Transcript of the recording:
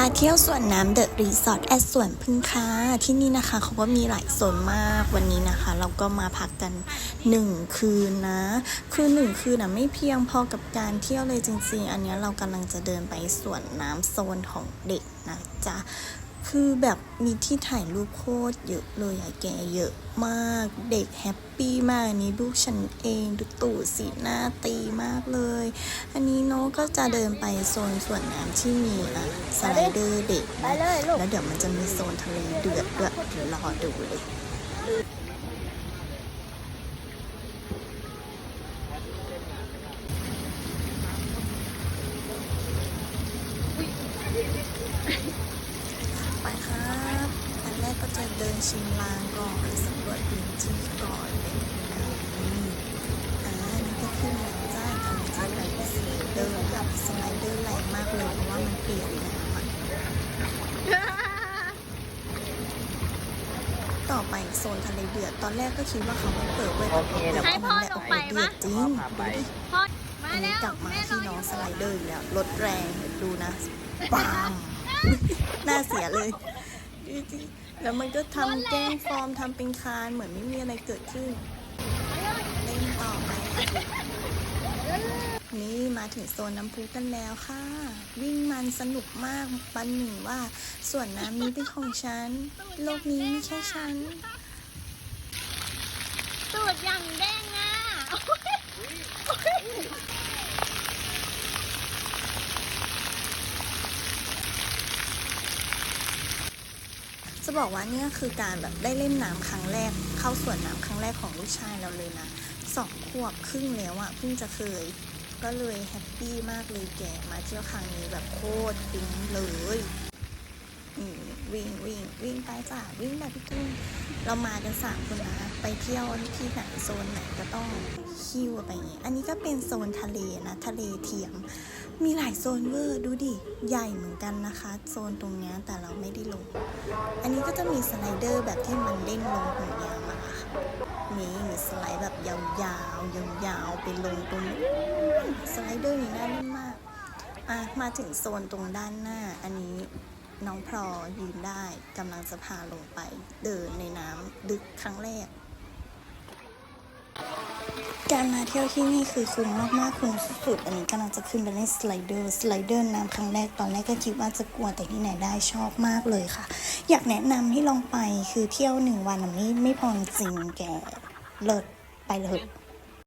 าเที่ยวสวนน้ำเดอะรีสอร์ทแอดสวนพึ่งค้าที่นี่นะคะเขาก็มีหลายโซนมากวันนี้นะคะ เราก็มาพักกันหนึ่งคืนนะ คือหนึ่งคืนนะไม่เพียงพอกับการเที่ยวเลยจริงๆ อันนี้เรากำลังจะเดินไปสวนน้ำโซนของเด็กนะจ๊ะ คือแบบมีที่ถ่ายรูปโคตรเยอะเลยอะแกเยอะมากเด็กแฮปปี้มากอันนี้ลูกฉันเองดูตู่สีหน้าตีมากเลย อันนี้โน้ก็จะเดินไปโซนส่วนน้ำที่มีอะสไลเดอร์เด็กไปนะเลยลูกแล้วเดี๋ยวมันจะมีโซนทะเลเดือดด้วยเดี๋ยวรอดูเลย ไปครับอันแรกก็จะ เดินชิมลางก่อนสำรวจพื้นที่ก่อนเลยนะอืมอ่านี่ก็ขึ้นแล้วจ้ากำลังจะไปสไลเดอร์แบบสไลเดอร์แรงมากเลยเพราะว่ามันเปียกน้ำอะต่อไปโซนทะเลเดือดตอนแรกก็คิดว่าเขาไม่เปิดเว้ยแต่พอเปิดให้พ่อแล้วลงไปโอ้โหเดือดจริงพาไปดูดิพ่อมาอันนี้แล้วกลับมาแม่รที่ออน้องยู่สไลเดอร์อีกแล้วรถแรงเดี๋ยวดูนะปามน่าเสียเลยดูสิ แล้วมันก็ทำแกล้งฟอร์มทำเป็นคานเหมือนไม่มีอะไรเกิดขึ้นเล่นต่อไปนี่มาถึงโซนน้ำพุกันแล้วค่ะ วิ่งมันสนุกมากปันหนึ่งว่า ส่วนน้ำนี้เป็นของฉัน โลกนี้มีแค่ฉันตูดอย่างแดงอะ จะบอกว่าเนี่ยคือการแบบได้เล่นน้ำครั้งแรก เข้าสวนน้ำครั้งแรกของลูกชายเราเลยนะสองขวบครึ่งแล้วอะเพิ่งจะเคย ก็เลยแฮปปี้มากเลยแกมาเที่ยวครั้งนี้แบบโคตรปิ้งเลย วิ่งวิ่งวิ่งไปจ้าวิ่งแบบพี่ตุ้มเรามากันสามคนนะไปเที่ยวที่ไหนโซนไหนก็ต้องคิวไปอย่างงี้อันนี้ก็เป็นโซนทะเลนะทะเลเทียม มีหลายโซนเวอร์ดูดิใหญ่เหมือนกันนะคะ โซนตรงนี้แต่เราไม่ได้ลง อันนี้ก็จะมีสไลเดอร์แบบที่มันเล่นลงห่วงยางมาค่ะมีมีสไลด์แบบยาวๆยาวๆไปลงตรงนู้นสไลเดอร์นี่น่าเล่นมากอะมาถึงโซนตรงด้านหน้าอันนี้ น้องพลอยืนได้กำลังจะพาลงไป เดินในน้ำดึกครั้งแรก การมาเที่ยวที่นี่คือคุ้มมากๆคุ้มสุดๆอันนี้กำลังจะขึ้นไปเล่นสไลเดอร์สไลเดอร์น้ำครั้งแรกตอนแรกก็คิดว่าจะกลัวแต่ที่ไหนได้ชอบมากเลยค่ะ อยากแนะนำให้ลองไปคือเที่ยวหนึ่งวันน่ะไม่ไม่พอจริงแกเลิศไปเลย